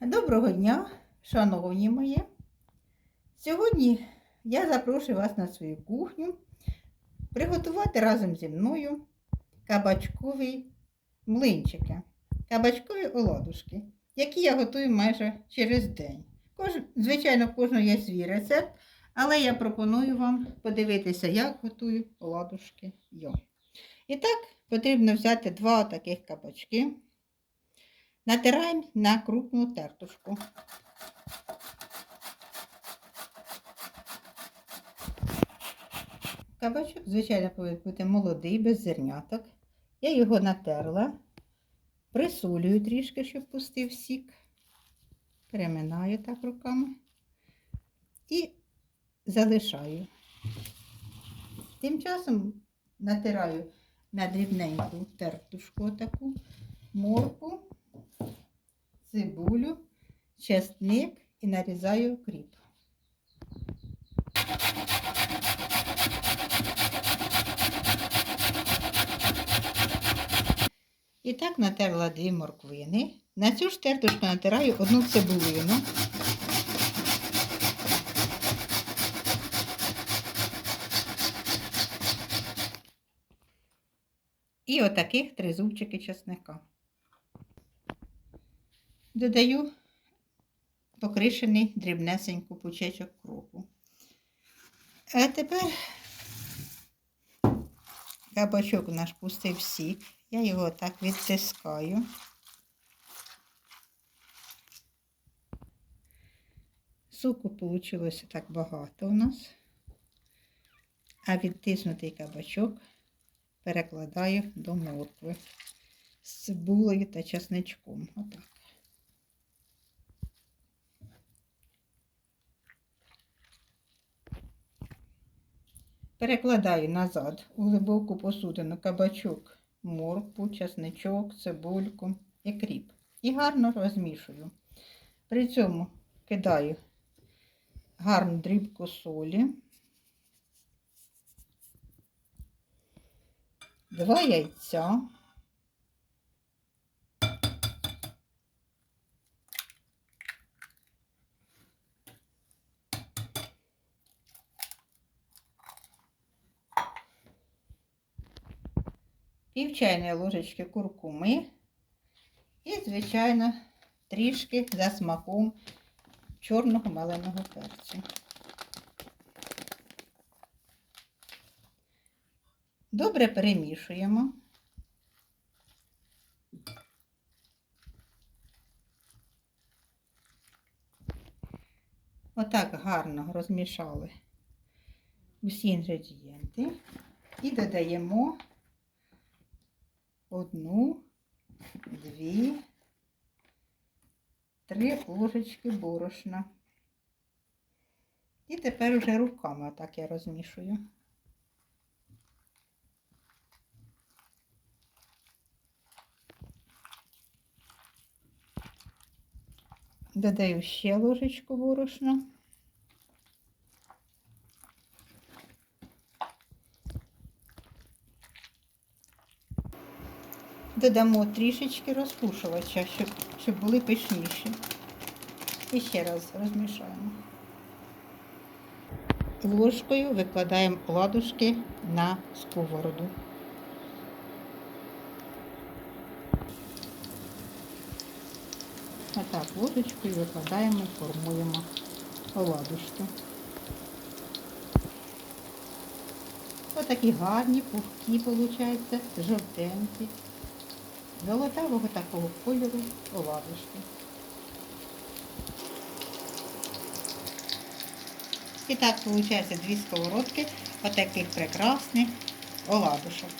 Доброго дня, шановні мої. Сьогодні я запрошую вас на свою кухню приготувати разом зі мною кабачкові млинчики, кабачкові оладушки, які я готую майже через день. Кож... Звичайно, в кожного є свій рецепт, але я пропоную вам подивитися, як готую оладушки я. І так, потрібно взяти два таких кабачки. Натираємо на крупну тертушку. Кабачок, звичайно, повинен бути молодий, без зерняток. Я його натерла, присолюю трішки, щоб пустив сік. Переминаю так руками і залишаю. Тим часом натираю на дрібненьку тертушку таку морку цибулю, чесник і нарізаю кріп. І так натерла дві морквини. На цю ж тертушку натираю одну цибулину. І отаких три зубчики чесника. Додаю покришений дрібнесеньку пучечок кропу. А тепер кабачок наш пустив сік. Я його так відтискаю. Суку вийшло так багато у нас, а відтиснутий кабачок перекладаю до моркви з цибулею та часничком. Отак. Перекладаю назад у глибоку посудину кабачок, моркву, часничок, цибульку і кріп. І гарно розмішую. При цьому кидаю гарну дрібку солі, два яйця. Пів чайної ложечки куркуми і, звичайно, трішки за смаком чорного маленого перцю. Добре перемішуємо. Отак гарно розмішали усі інгредієнти і додаємо одну, дві, три ложечки борошна. І тепер уже руками так я розмішую. Додаю ще ложечку борошна. Додамо трішечки розпушувача, щоб, щоб були пишніші. І ще раз розмішаємо. Ложкою викладаємо ладушки на сковороду. Отак ложечкою викладаємо, формуємо оладушки. Отакі гарні, пухкі, виходить, жовтенькі золотавого такого кольору оладушки. І так виходить дві сковородки отаких прекрасних оладушок.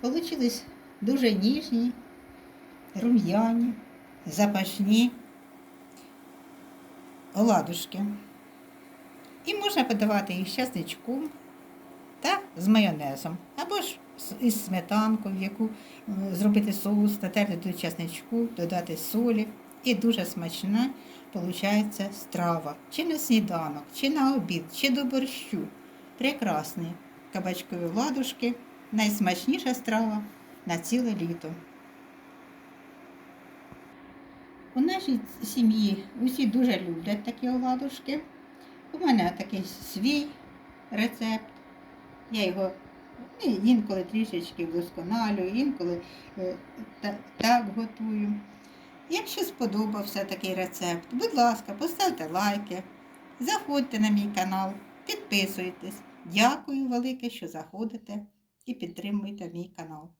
Получились дуже ніжні, рум'яні, запашні оладушки. І можна подавати їх з часничком та з майонезом. Або ж із сметанкою, в яку зробити соус, натерти до часничку, додати солі. І дуже смачна виходить страва. Чи на сніданок, чи на обід, чи до борщу. Прекрасні кабачкові ладушки найсмачніша страва на ціле літо. У нашій сім'ї усі дуже люблять такі оладушки. У мене такий свій рецепт. Я його ну, інколи трішечки вдосконалюю, інколи е, так готую. Якщо сподобався такий рецепт, будь ласка, поставте лайки, заходьте на мій канал, підписуйтесь. Дякую велике, що заходите і підтримуєте мій канал.